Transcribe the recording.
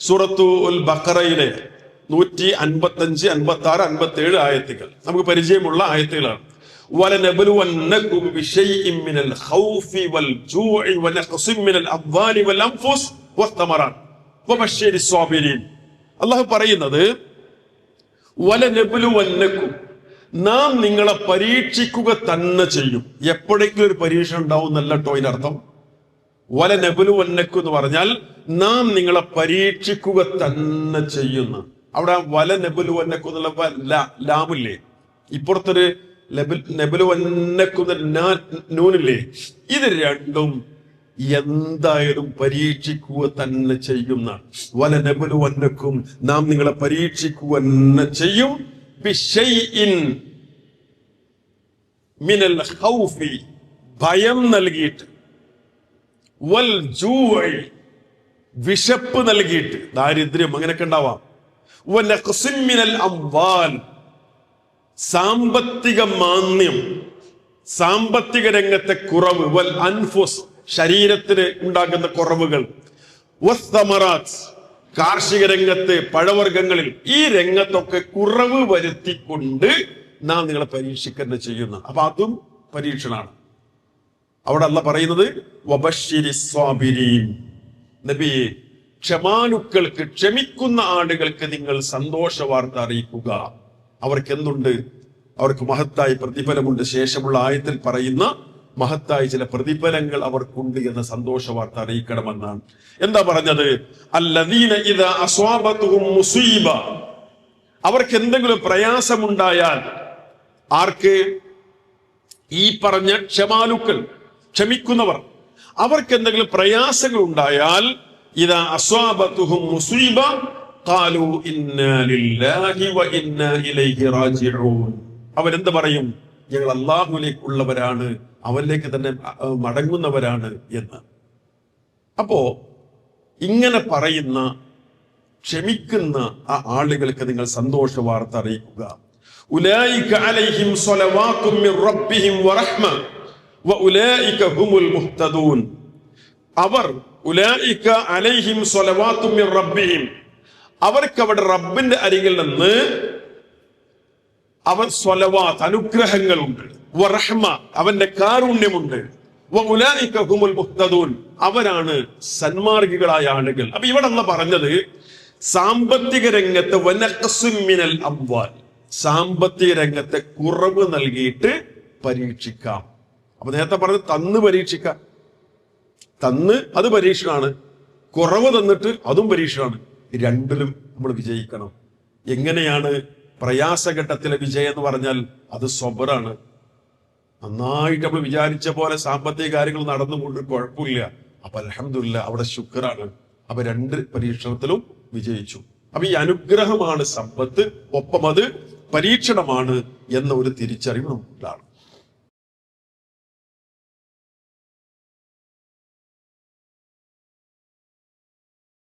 സൂറത്തു ഉൽ ബക്കറയിലെ നൂറ്റി അൻപത്തി അഞ്ച് അൻപത്തി ആറ് അൻപത്തി ഏഴ് ആയത്തുകൾ നമുക്ക് പരിചയമുള്ള ആയത്തുകളാണ് وَلَنَبْلُوَنَّكُمْ بِشَيْءٍ مِّنَ الْخَوْفِ وَالْجُوعِ وَنَقْصٍ مِّنَ الْأَمْوَالِ وَالْأَنفُسِ وَالثَّمَرَاتِ وَبَشِّرِ الصَّابِرِينَ അള്ളാഹു പറയുന്നത് വലനബുലുവന്നക്കും നാം നിങ്ങളെ പരീക്ഷിക്കുക തന്നെ ചെയ്യും എപ്പോഴെങ്കിലും ഒരു പരീക്ഷ ഉണ്ടാവും എന്നല്ല കേട്ടോ അതിനർത്ഥം വല നബുലുവന്നക്കു എന്ന് പറഞ്ഞാൽ നാം നിങ്ങളെ പരീക്ഷിക്കുക തന്നെ ചെയ്യുന്ന. അവിടെ വല നബുലുവന്നക്കു എന്നുള്ള വ- ലാ- ലാമില്ലേ? ഇപ്പുറത്തൊരു നെബുലുവന്നക്കുന്ന നൂനില്ലേ? ഇത് രണ്ടും എന്തായാലും പരീക്ഷിക്കുക തന്നെ ചെയ്യുന്ന. വല നബുലുവന്നക്കും നാം നിങ്ങളെ പരീക്ഷിക്കുക തന്നെ ചെയ്യും. മിനൽ ഖൗഫി ഭയം നൽകിയിട്ട്. വൽ ജൂഇ വിശപ്പ് നൽകിയിട്ട് ദാരിദ്ര്യം അങ്ങനെയൊക്കെ ഉണ്ടാവാം. സാമ്പത്തിക മാന്യം സാമ്പത്തിക രംഗത്തെ കുറവ് വൽ അൻഫുസ് ശരീരത്തിന് ഉണ്ടാകുന്ന കുറവുകൾ. കാർഷിക രംഗത്ത് പഴവർഗങ്ങളിൽ ഈ രംഗത്തൊക്കെ കുറവ് വരുത്തിക്കൊണ്ട് നാം നിങ്ങളെ പരീക്ഷിക്കുന്ന ചെയ്യുന്നു. അപ്പൊ അതും പരീക്ഷണാണ് അവിടെ അല്ല പറയുന്നത് വബശ്ശിരി സ്വാബിരീൻ. നബിയെ ക്ഷമാലുക്കൾക്ക് ക്ഷമിക്കുന്ന ആളുകൾക്ക് നിങ്ങൾ സന്തോഷ വാർത്ത അറിയിക്കുക. അവർക്ക് എന്തുണ്ട്? അവർക്ക് മഹത്തായ പ്രതിഫലമുണ്ട്. ശേഷമുള്ള ആയത്തിൽ പറയുന്ന മഹത്തായ ചില പ്രതിഫലങ്ങൾ അവർക്കുണ്ട് എന്ന സന്തോഷ വാർത്ത അറിയിക്കണമെന്നാണ്. എന്താ പറഞ്ഞത്? മുസീബ. അവർക്ക് എന്തെങ്കിലും പ്രയാസമുണ്ടായാൽ ആർക്ക്? ഈ പറഞ്ഞ ക്ഷമാലുക്കൾ ക്ഷമിക്കുന്നവർ. അവർക്ക് എന്തെങ്കിലും പ്രയാസങ്ങൾ ഉണ്ടായാൽ ഇതാ അസ്വാബത്തുഹും മുസീബ കാലു അവരെന്ത് പറയും? ഞങ്ങൾ അള്ളാഹുലേക്കുള്ളവരാണ് അവരിലേക്ക് തന്നെ മടങ്ങുന്നവരാണ് എന്ന്. അപ്പോ ഇങ്ങനെ പറയുന്ന ക്ഷമിക്കുന്ന ആ ആളുകൾക്ക് നിങ്ങൾ സന്തോഷ വാർത്ത അറിയിക്കുക. ഉലായിക അവർ അലൈഹിം അവർക്ക് അവിടെ റബ്ബിന്റെ അരികിൽ നിന്ന് അവർ സ്വലവാത്ത് അനുഗ്രഹങ്ങളുണ്ട്. വറഹ്മ അവന്റെ കാരുണ്യമുണ്ട്. അവരാണ് സന്മാർഗികളായ ആളുകൾ. അപ്പൊ ഇവിടെ അന്ന് പറഞ്ഞത് സാമ്പത്തിക രംഗത്ത് വനക്കസുമിനൽ മിനൽ അംവാൽ. സാമ്പത്തിക രംഗത്തെ കുറവ് നൽകിയിട്ട് പരീക്ഷിക്കാം. അപ്പൊ നേരത്തെ പറഞ്ഞത് തന്ന് പരീക്ഷിക്ക. തന്ന് അത് പരീക്ഷണമാണ് കുറവ് തന്നിട്ട് അതും പരീക്ഷണമാണ് രണ്ടിലും നമ്മൾ വിജയിക്കണം. എങ്ങനെയാണ് പ്രയാസഘട്ടത്തിലെ വിജയം എന്ന് പറഞ്ഞാൽ അത് സ്വബറാണ്. നന്നായിട്ട് നമ്മൾ വിചാരിച്ച പോലെ സാമ്പത്തിക കാര്യങ്ങൾ നടന്നുകൊണ്ട് കുഴപ്പമില്ല. അപ്പൊ അലഹമില്ല അവിടെ ശുക്രാണ്. അപ്പൊ രണ്ട് പരീക്ഷണത്തിലും വിജയിച്ചു. അപ്പൊ ഈ അനുഗ്രഹമാണ് സമ്പത്ത് ഒപ്പം അത് പരീക്ഷണമാണ് എന്ന ഒരു തിരിച്ചറിവ് നമുക്കുണ്ടാണ്